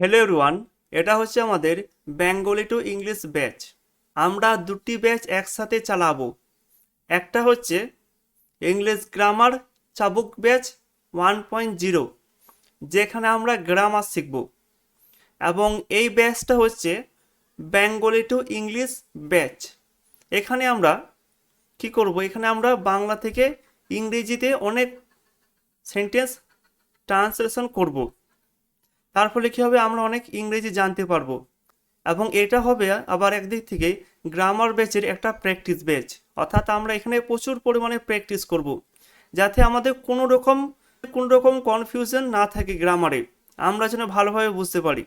Hello everyone এটা হচ্ছে আমাদের বেঙ্গলি টু ইংলিশ ব্যাচ আমরা দুটি ব্যাচ একসাথে চালাবো। একটা হচ্ছে ইংলিশ গ্রামার চাবুক ব্যাচ ওয়ান পয়েন্ট জিরো যেখানে আমরা গ্রামার শিখব। এবং এই ব্যাচটা হচ্ছে বেঙ্গলি টু ইংলিশ ব্যাচ এখানে আমরা কি করব? এখানে আমরা বাংলা থেকে ইংরেজিতে অনেক সেন্টেন্স ট্রান্সলেশন করব। তার ফলে কী হবে? আমরা অনেক ইংরেজি জানতে পারব। এবং এটা হবে আবার একদিক থেকে গ্রামার ব্যাচের একটা প্র্যাকটিস ব্যাচ অর্থাৎ আমরা এখানে প্রচুর পরিমাণে প্র্যাকটিস করব। যাতে আমাদের কোনো রকম কোনো রকম কনফিউশন না থাকে গ্রামারে আমরা যেন ভালোভাবে বুঝতে পারি।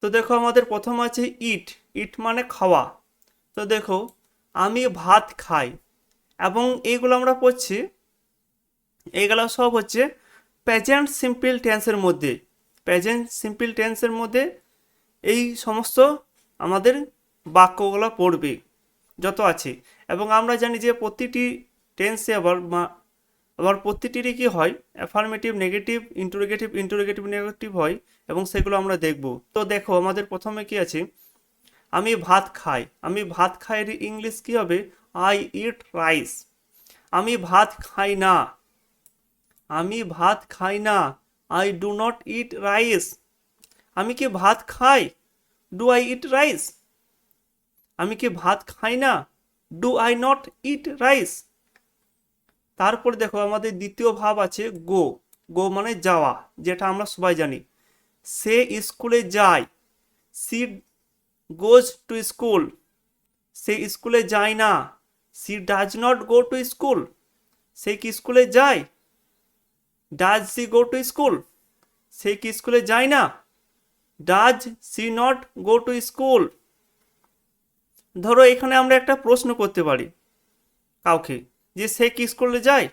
তো দেখো আমাদের প্রথম আছে ইট ইট মানে খাওয়া। তো দেখো, আমি ভাত খাই। এবং এইগুলো আমরা পড়ছি। এইগুলো সব হচ্ছে প্রেজেন্ট সিম্পল টেন্সের মধ্যে প্রেজেন্ট সিম্পল টেন্সের মধ্যে এই সমস্ত আমাদের বাক্যগুলো পড়বে, যত আছে। এবং আমরা জানি যে প্রতিটি টেন্সে আবার আবার প্রতিটিরই কী হয়? Affirmative negative interrogative interrogative negative হয় এবং সেগুলো আমরা দেখব। তো দেখো, আমাদের প্রথমে কি আছে? আমি ভাত খাই। আমি ভাত খাই ইংলিশ কি হবে? আই ইট রাইস আমি ভাত খাই না। আমি ভাত খাই না। I do not eat rice আমি কি ভাত খাই? ডু আই ইট রাইস আমি কি ভাত খাই না? Do I not eat rice তারপর দেখো আমাদের দ্বিতীয় ভাব আছে গো গো মানে যাওয়া, যেটা আমরা সবাই জানি। সে স্কুলে যায়। সি গোজ টু স্কুল সে স্কুলে যায় না। She does not go to school সে কি স্কুলে যায়? Does she go to school সে কি স্কুলে যায় না? Does she not go to school ধরো এখানে আমরা একটা প্রশ্ন করতে পারি কাউকে যে সে কি স্কুলে যায়?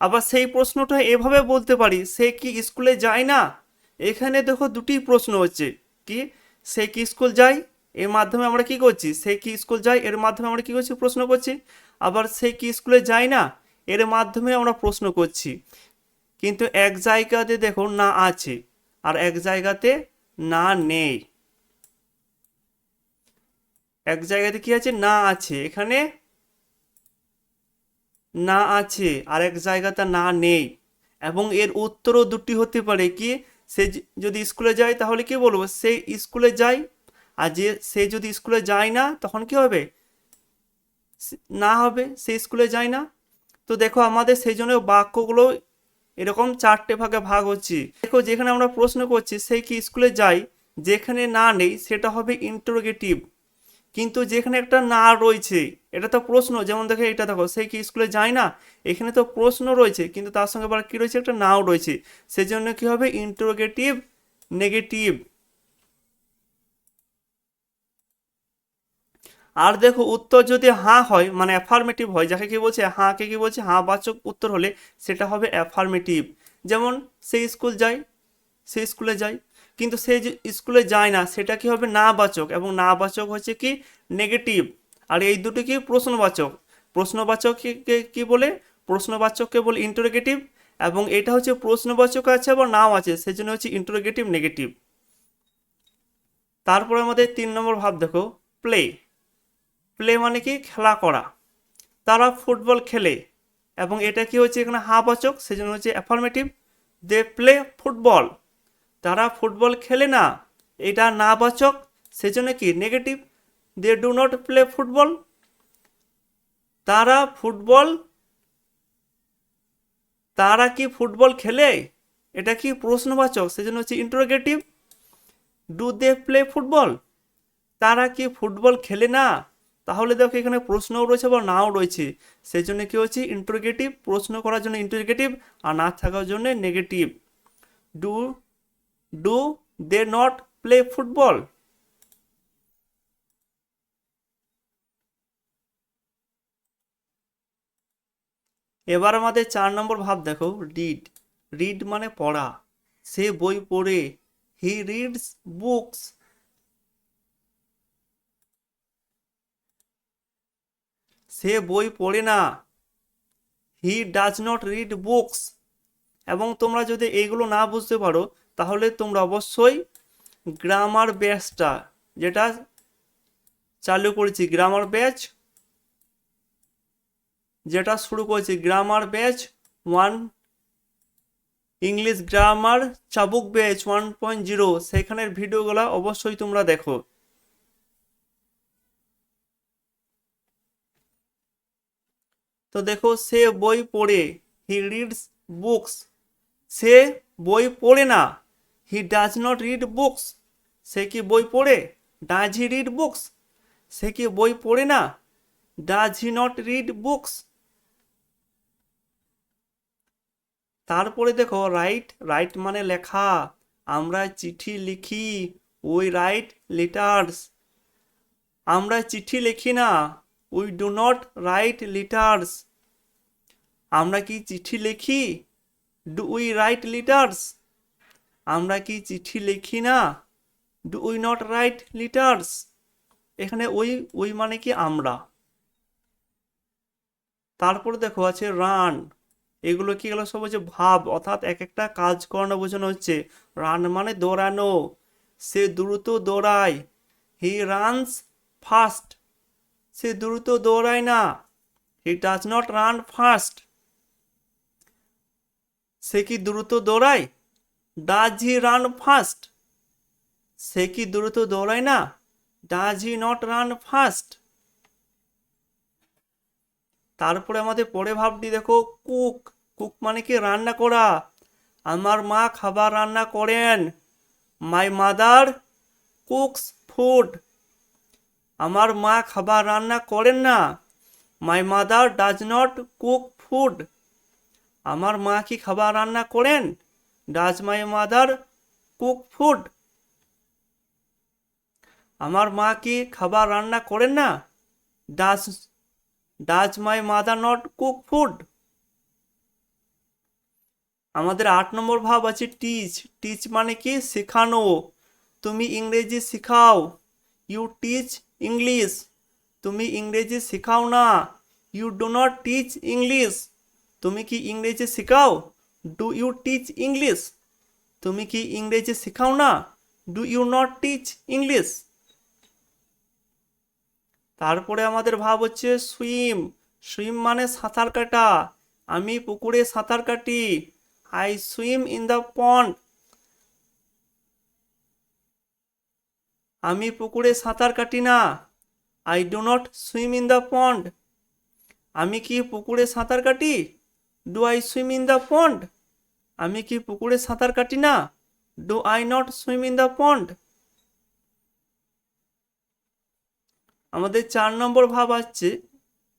আবার সেই প্রশ্নটা এভাবে বলতে পারি, সে কি স্কুলে যায় না? এখানে দেখো দুটি প্রশ্ন হচ্ছে, কি সে কি স্কুল যায়? এর মাধ্যমে আমরা কি করছি? সে কি স্কুল যায়? এর মাধ্যমে আমরা কি করছি? প্রশ্ন করছি। আবার সে কি স্কুলে যায় না? এর মাধ্যমে আমরা প্রশ্ন করছি। কিন্তু এক জায়গাতে দেখো না আছে আর এক জায়গাতে না নেই। এক জায়গাতে কি আছে? না আছে। এখানে না আছে আর এক জায়গাতে না নেই। এবং এর উত্তরও দুটি হতে পারে কি? সে যদি স্কুলে যায় তাহলে কি বলব? সে স্কুলে যায় আর যে সে যদি স্কুলে যায় না তখন কি হবে? না হবে। সে স্কুলে যায় না। তো দেখো আমাদের সেই জন্য বাক্যগুলো এরকম চারটে ভাগে ভাগ হচ্ছে। দেখো, যেখানে আমরা প্রশ্ন করছি সেই কি স্কুলে যাই যেখানে না নেই, সেটা হবে ইন্টারোগেটিভ কিন্তু যেখানে একটা না রয়েছে, এটা তো প্রশ্ন। যেমন দেখো, এটা দেখো, সে কি স্কুলে যায় না? এখানে তো প্রশ্ন রয়েছে, কিন্তু তার সঙ্গে আবার কী রয়েছে? একটা নাও রয়েছে। সেজন্য কি হবে? ইন্টারোগেটিভ নেগেটিভ আর দেখো উত্তর যদি হাঁ হয় মানে অ্যাফার্মেটিভ হয়, যাকে কি বলছে হাঁকে কি বলছে, হাঁ বাচক উত্তর হলে সেটা হবে অ্যাফার্মেটিভ যেমন সে স্কুল যায় সে স্কুলে যায়, কিন্তু সে যে স্কুলে যায় না, সেটা কি হবে না বাচক, এবং না বাচক হচ্ছে কি নেগেটিভ আর এই দুটো কি প্রশ্নবাচক? প্রশ্নবাচককে কে- বলে? প্রশ্নবাচককে বলে ইন্টারোগেটিভ এবং এটা হচ্ছে প্রশ্নবাচক আছে আবার নাও আছে, সেজন্য হচ্ছে ইন্টারোগেটিভ নেগেটিভ তারপরে আমাদের তিন নম্বর ভাব দেখো প্লে প্লে মানে কি? খেলা করা। তারা ফুটবল খেলে এবং এটা কি হচ্ছে এখানে? হা হাবাচক সেজন্য হচ্ছে অ্যাফার্মেটিভ দে প্লে ফুটবল। তারা ফুটবল খেলে না, এটা না বাচক, সেজন্য কি? Negative they do not play football তারা ফুটবল, তারা কি ফুটবল খেলে? এটা কি প্রশ্নবাচক, সেজন্য হচ্ছে interrogative do they play football তারা কি ফুটবল খেলে না? তাহলে দেখো এখানে প্রশ্নও রয়েছে বা নাও রয়েছে। সেই জন্য কী হচ্ছে? ইন্টারোগেটিভ প্রশ্ন করার জন্য ইন্টারোগেটিভ আর না থাকার জন্য negative do do they not play football এবার আমাদের চার নম্বর ভাব দেখো রিড রিড মানে পড়া। সে বই পড়ে। হি রিডস বুকস সে বই পড়ে না। He does not read books এবং তোমরা যদি এইগুলো না বুঝতে পারো, তাহলে তোমরা অবশ্যই গ্রামার ব্যাচটা যেটা চালু করেছি গ্রামার ব্যাচ যেটা শুরু করেছি grammar batch one English grammar চাবুক ব্যাচ ওয়ান পয়েন্ট জিরো সেখানের ভিডিওগুলো অবশ্যই তোমরা দেখো। তো দেখো সে বই পড়ে। হি রিডস বুকস সে বই পড়ে না। He does not read books সে কি বই পড়ে? ডাজ হি রিড বুকস সে কি বই পড়ে না? Does he not read books তারপরে দেখো রাইট রাইট মানে লেখা। আমরা চিঠি লিখি। উই রাইট লেটার্স আমরা চিঠি লিখি না। We do not write letters আমরা কি চিঠি লিখি? ডু উই রাইট লিটার্স আমরা কি চিঠি লিখি না? Do we not write letters এখানে ওই ওই মানে কি আমরা? তারপর দেখো আছে রান এগুলো কি গেলো? সব হচ্ছে ভাব, অর্থাৎ এক একটা কাজ করানো, বোঝানো হচ্ছে। রান মানে দৌড়ানো। সে দ্রুত দৌড়ায়। হি রানস ফাস্ট সে দ্রুত দৌড়ায় না। He does not run fast সে কি দ্রুত দৌড়ায়? ডাজ হি রান ফাস্ট সে কি দ্রুত দৌড়ায় না? Does he not run fast তারপরে আমাদের পরে ভাবটি দেখো কুক কুক মানে কি? রান্না করা। আমার মা খাবার রান্না করেন। মাই মাদার কুকস ফুড আমার মা খাবার রান্না করেন না। My mother does not cook food আমার মা কি খাবার রান্না করেন? Does my mother cook food আমার মা কি খাবার রান্না করেন না? Does does my mother not cook food আমাদের আট নম্বর ভাব আছে টিচ টিচ মানে কি? শেখানো। তুমি ইংরেজি শেখাও। You teach English. তুমি ইংরেজি শেখাও না। You do not teach English তুমি কি ইংরেজি শেখাও? ডু ইউ টিচ ইংলিশ তুমি কি ইংরেজি শেখাও না? Do you not teach English তারপরে আমাদের ভাব হচ্ছে সুইম সুইম মানে সাঁতার কাটা। আমি পুকুরে সাঁতার কাটি। I swim in the pond আমি পুকুরে সাঁতার কাটি না। I do not swim in the pond আমি কি পুকুরে সাঁতার কাটি? Do I swim in the pond আমি কি পুকুরে সাঁতার কাটি না? Do I not swim in the pond আমাদের চার নম্বর ভাব আসছে।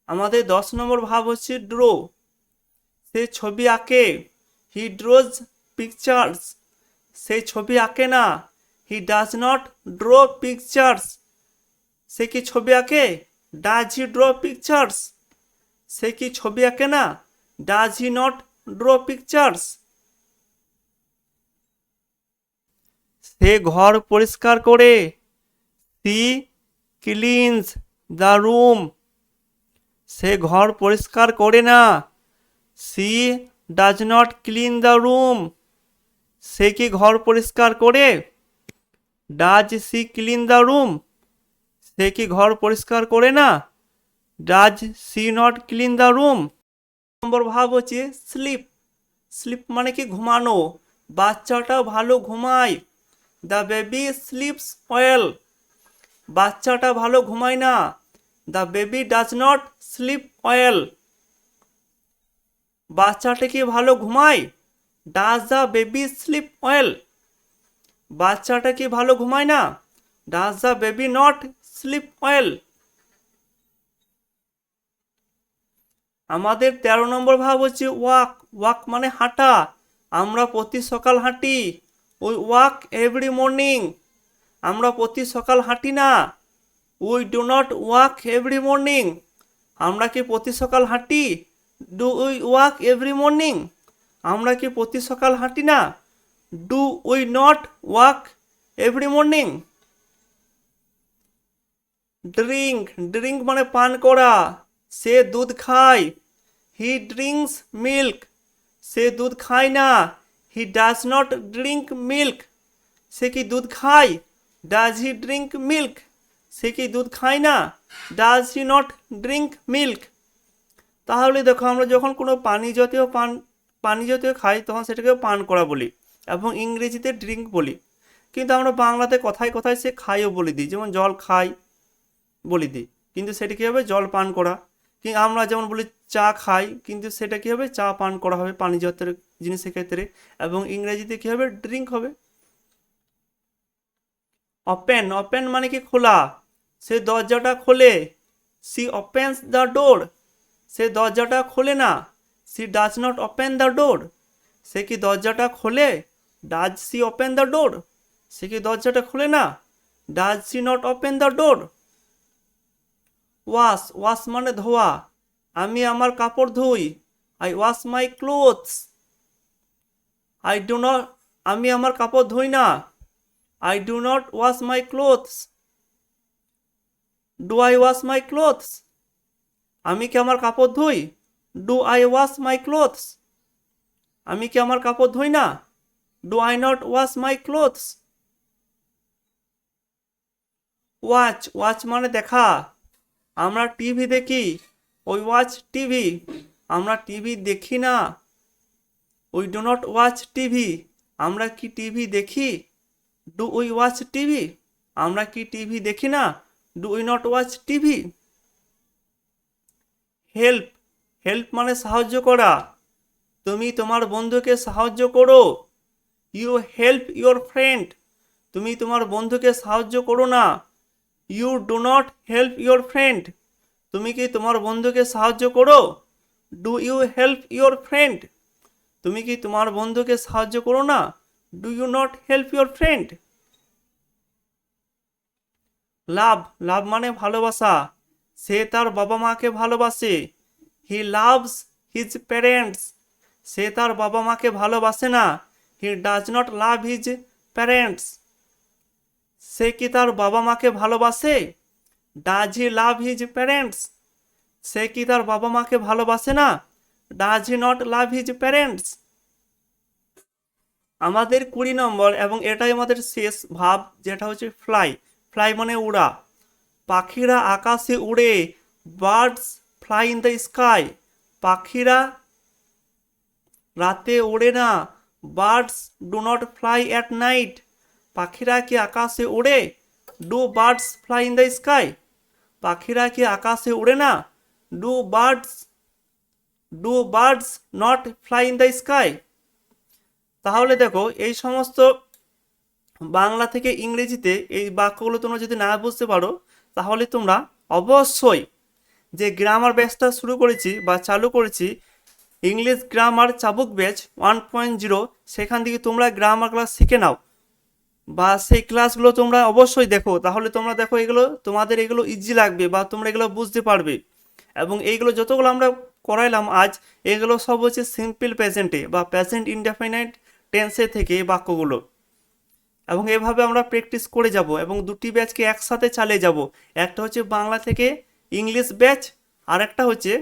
আমাদের দশ নম্বর ভাব হচ্ছে ড্রো সে ছবি আঁকে। হি ড্রোজ পিকচার্স সে ছবি আঁকে না। He does not draw pictures সে কি ছবি আঁকে? ডাজ হি ড্র পিকচার্স সে কি ছবি আঁকে না? Does he not draw pictures সে ঘর পরিষ্কার করে। সি ক্লিনস দ্য রুম সে ঘর পরিষ্কার করে না। She does not clean the room সে কি ঘর পরিষ্কার করে? Does she clean the room? সে কি ঘর পরিষ্কার করে না? Does she not clean the room? নম্বর ভাব হচ্ছে স্লিপ। স্লিপ মানে কি ঘুমানো? বাচ্চাটা ভালো ঘুমায়। The baby sleeps well. বাচ্চাটা ভালো ঘুমায় না। The baby does not sleep well. বাচ্চাটা কি ভালো ঘুমায়? Does the baby sleep well? বাচ্চাটা কি ভালো ঘুমায় না? Does the baby not sleep well আমাদের তেরো নম্বর ভাব হচ্ছে ওয়াক। ওয়াক মানে হাঁটা। আমরা প্রতি সকাল হাঁটি। ওই ওয়াক এভরি মর্নিং আমরা প্রতি সকাল হাঁটি না। We do not walk every morning আমরা কি প্রতি সকাল হাঁটি? Do we walk every morning আমরা কি প্রতি সকাল হাঁটি না? Do we not walk every morning drink drink মানে পান করা। সে দুধ খায়। হি ড্রিঙ্কস মিল্ক সে দুধ খায় না। He does not drink milk সে কি দুধ খায়? ডাজ হি ড্রিঙ্ক মিল্ক সে কি দুধ খায় না? Does he not drink milk তাহলে দেখো, আমরা যখন কোনো পানি জাতীয় পান পানি জাতীয় খাই, তখন সেটাকে পান করা বলি। এবং ইংরেজিতে ড্রিঙ্ক বলি। কিন্তু আমরা বাংলাতে কথায় কথায় সে খাইও বলে দিই, যেমন জল খাই বলে দিই। কিন্তু সেটা কী হবে? জল পান করা। কি আমরা যেমন বলি চা খাই, কিন্তু সেটা কী হবে? চা পান করা হবে পানি জাতীয় জিনিসের ক্ষেত্রে। এবং ইংরেজিতে কী হবে? ড্রিঙ্ক হবে। ওপেন ওপেন মানে কি খোলা? সে দরজাটা খোলে। She opens the door. সে দরজাটা খোলে না। She does not open the door. সে কি দরজাটা খোলে? Does she open the door সে কি দরজাটা খোলে না? Does she not open the door wash wash মানে ধোয়া। আমি আমার কাপড় ধুই। I wash my clothes I do not আমি আমার কাপড় ধুই না। I do not wash my clothes do I wash my clothes আমি কি আমার কাপড় ধুই? Do I wash my clothes আমি কি আমার কাপড় ধুই না? Do I not wash my clothes watch watch মানে দেখা। আমরা টিভি দেখি। ওই ওয়াচ টিভি আমরা টিভি দেখি না। We do not watch TV আমরা কি টিভি দেখি? ডু উই ওয়াচ টিভি আমরা কি টিভি দেখি না? Do we not watch TV help help মানে সাহায্য করা। তুমি তোমার বন্ধুকে সাহায্য করো। ইউ হেল্প ইউর ফ্রেন্ড তুমি তোমার বন্ধুকে সাহায্য করো না। You do not help your friend তুমি কি তোমার বন্ধুকে সাহায্য করো? Do you help your friend তুমি কি তোমার বন্ধুকে সাহায্য করো না? Do you not help your friend love love মানে ভালোবাসা। সে তার বাবা মাকে ভালোবাসে। হি লাভস হিজ প্যারেন্টস সে তার বাবা মাকে ভালোবাসে না। He does not love his parents সে কি তার বাবা মাকে ভালোবাসে? Does he love his parents সে কি তার বাবা মাকে ভালোবাসে না? Does he not love his parents আমাদের কুড়ি নম্বর এবং এটাই আমাদের শেষ ভাব, যেটা হচ্ছে ফ্লাই ফ্লাই মানে উড়া। পাখিরা আকাশে উড়ে birds fly in the sky পাখিরা রাতে ওড়ে না birds do not fly at night. পাখিরা কি আকাশে ওড়ে? Do birds fly in the sky? পাখিরা কি আকাশে উড়ে না? Do birds do birds not fly in the sky? তাহলে দেখো, এই সমস্ত বাংলা থেকে ইংরেজিতে এই বাক্যগুলো তোমরা যদি না বুঝতে পারো, তাহলে তোমরা অবশ্যই যে গ্রামার ব্যাচটা শুরু করেছি বা চালু করেছি ইংলিশ গ্রামার চাবুক ব্যাচ ওয়ান পয়েন্ট জিরো সেখান থেকে তোমরা গ্রামার ক্লাস শিখে নাও। বা সেই ক্লাসগুলো তোমরা অবশ্যই দেখো, তাহলে তোমরা দেখো এগুলো, তোমাদের এগুলো ইজি লাগবে বা তোমরা এগুলো বুঝতে পারবে। এবং এইগুলো যতগুলো আমরা করাইলাম আজ, এগুলো সব হচ্ছে সিম্পল প্রেজেন্টে বা প্রেজেন্ট ইনডেফিনাইট টেন্সে থেকে বাক্যগুলো। এবং এভাবে আমরা প্র্যাকটিস করে যাব এবং দুটি ব্যাচকে একসাথে চালিয়ে যাব। একটা হচ্ছে বাংলা থেকে ইংলিশ ব্যাচ আর একটা হচ্ছে